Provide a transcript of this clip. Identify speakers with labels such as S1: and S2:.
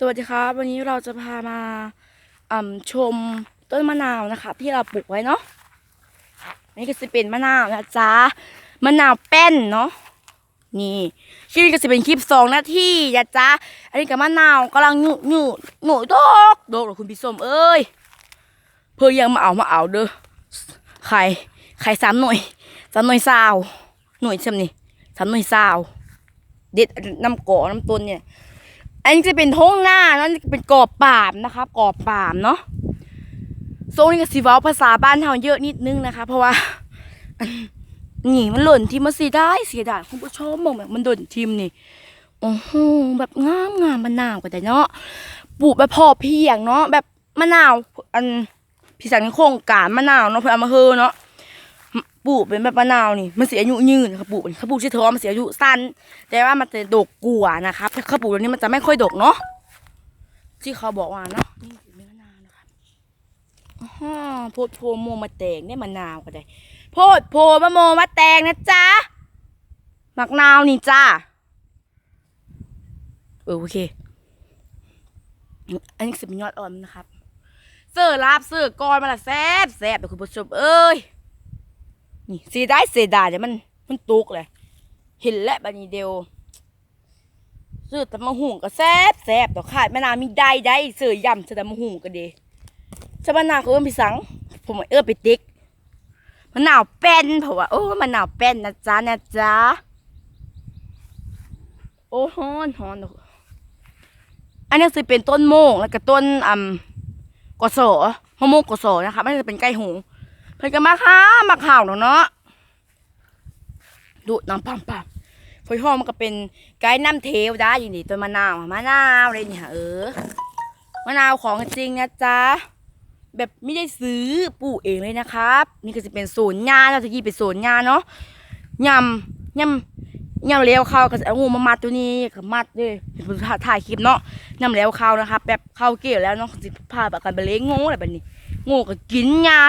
S1: สวัสดีครับ วันนี้เราจะพามาชมต้นมะนาวนะคะ ที่เราปลูกไว้เนาะนี่ก็จะเป็นมะนาวนะจ๊ะมะนาวแป้นเนาะนี่ชื่อก็จะเป็นคลิปสองนาทีนะจ๊ะอันนี้กับมะนาวกำลังหนุหนุหนุดอกดกหรอคุณพี่ส้มเอ้ยเพื่อยังมาเอามาเอาเด้อไข่ไข่สามหน่วยสามหน่วยซาวหน่วยใช่ไหมนี่สามหน่วยซาวเด็ดน้ำก่อน้ำต้นเนี่ย อันนี้จะเป็นท้องหน้านั่นเป็นกอบปามนะครับกอบปามเนาะโซนนี้ก็สิเว้าภาษาบ้านเฮาเยอะนิดนึงนะคะ เพราะว่านี่มันหล่นทีมันเสียดายเสียดายคุณผู้ชมมองแบบมันหล่นทิมนี่โอ้โหแบบงามงามมะนาวก็ได้เนาะปลูกแบบพอเพียงเนาะแบบมะนาว อันพี่สังโครงการมะนาวเนาะเพื่อเอามาเฮอเนาะ ปลูกเป็นแบบมะนาวนี่มันเสียอายุยืนเขาปลูกเขาปลูกชื่อเอามันเสียอายุสั้น แต่ว่ามันจะดกกว่านะครับถ้าเขาปลูกแบบนี้มันจะไม่ค่อยดกเนาะที่เขาบอกว่าเนาะนี่เม็ดมะนาวนะครับอ๋อโพดโพโมมาแตงเนี่ยมะนาวก็ได้โพดโพมะโมมาแตงนะจ๊ะมักนาวนี่จ้าเออโอเคอันนี้สิเป็นยอดอ่อนนนะครับเสื้อลาบเสื้อกอนมาละแซ่บแซ่บแต่คุณผู้ชมเอ้ย นี่เสียดายเสียดายเดี๋ยมัน มันตุกเลยเห็นแล้วบันนี้เดียวซื้อแต่มะหุงก็แซ่บแซ่บต่อขาดแม่นามีได้ได้เสือยำเสือแต่มะหุงก็ดีชาวบ้านนาเขาเอิ้นพี่สัง ผมเอื้อไปติ๊กมะนาวเป็นเพราะว่าโอ้มะนาวเป็นนะจ๊ะนะจ๊ะโอ้ฮอนฮอนอันนี้คือเป็นต้นโมงแล้วก็ต้นอ่ำกอโสอมะม่วงกสนะคะไม่ได้เป็นไก่หง เพิ่นก็มาค้ามาข่าวเนาะเนาะดูน้ำปั๊มปั๊มฝอยหอมมันก็เป็นไก่น้ำเทวได้อย่างนี้ตัวมะนาวมะนาวอะไรเนี่ยเออมะนาวของจริงนะจ๊ะแบบไม่ได้ซื้อปลูกเองเลยนะครับ นี่ก็จะเป็นสวนหญ้าเราจะกี้เป็นสวนหญ้าเนาะยำยำยำเลี้ยวเข้าก็จะเอางูมามัดตัวนี้ก็มัดเลยเป็นผู้ถ่ายคลิปเนาะยำเลี้ยวเข้านะครับแบบข้าเกี่ยวแล้วเนาะสิพาแบบกันไปเลี้ยงงูอะไรแบบนี้งูก็กินหญ้า